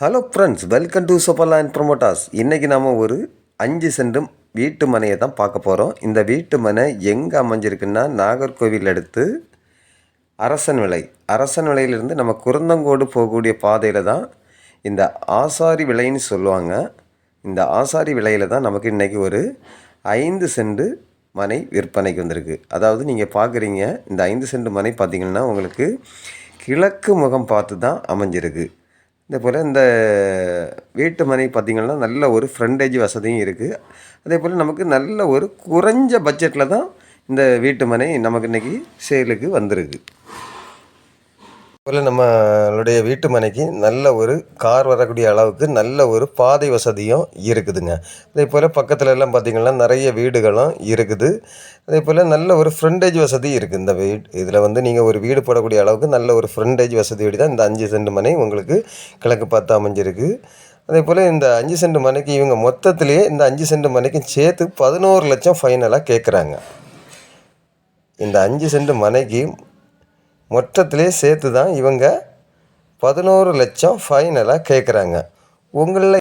Hello friends welcome to super line promoters இன்றைக்கி நாம் ஒரு அஞ்சு சென்டும் வீட்டு மனையை தான் பார்க்க போகிறோம் இந்த வீட்டு மனை எங்கே அமைஞ்சிருக்குன்னா நாகர்கோவில் அடுத்து அரசன் விலை அரசன் விலையிலிருந்து நம்ம குருந்தங்கோடு போகக்கூடிய பாதையில் தான் இந்த ஆசாரி விலைன்னு சொல்லுவாங்க. இந்த ஆசாரி விலையில் தான் நமக்கு இன்றைக்கி ஒரு ஐந்து சென்ட் மனை விற்பனைக்கு வந்திருக்கு. அதாவது நீங்கள் பார்க்குறீங்க இந்த ஐந்து சென்ட் மனை பார்த்தீங்கன்னா உங்களுக்கு கிழக்கு முகம் பார்த்து தான் அமைஞ்சிருக்கு. இதே போல் இந்த வீட்டு மனை பார்த்திங்கன்னா நல்ல ஒரு ஃப்ரண்டேஜ் வசதியும் இருக்குது அதே போல் நமக்கு நல்ல ஒரு குறைஞ்ச பட்ஜெட்டில் தான் இந்த வீட்டு மனை நமக்கு இன்றைக்கி சேலுக்கு வந்திருக்கு. போல் நம்மளுடைய வீட்டு மனைக்கு நல்ல ஒரு கார் வரக்கூடிய அளவுக்கு நல்ல ஒரு பாதை வசதியும் இருக்குதுங்க. அதே போல் பக்கத்தில் எல்லாம் பார்த்திங்கன்னா நிறைய வீடுகளும் இருக்குது. அதே போல் நல்ல ஒரு ஃப்ரண்டேஜ் வசதி இருக்குது இந்த வீட் இதில் வந்து நீங்கள் ஒரு வீடு போடக்கூடிய அளவுக்கு நல்ல ஒரு ஃப்ரண்டேஜ் வசதியோடு தான் இந்த அஞ்சு சென்ட் மனை உங்களுக்கு கிழக்கு பார்த்து அமைஞ்சிருக்கு. அதே போல் இந்த அஞ்சு சென்ட் மனைக்கு இவங்க மொத்தத்திலேயே இந்த அஞ்சு சென்ட் மனைக்கும் சேர்த்து பதினோரு லட்சம் ஃபைனலாக கேட்குறாங்க இந்த அஞ்சு சென்ட் மனைக்கு மொத்தத்திலே சேர்த்து தான் இவங்க பதினோரு லட்சம் ஃபைனலாக கேட்குறாங்க உங்களில்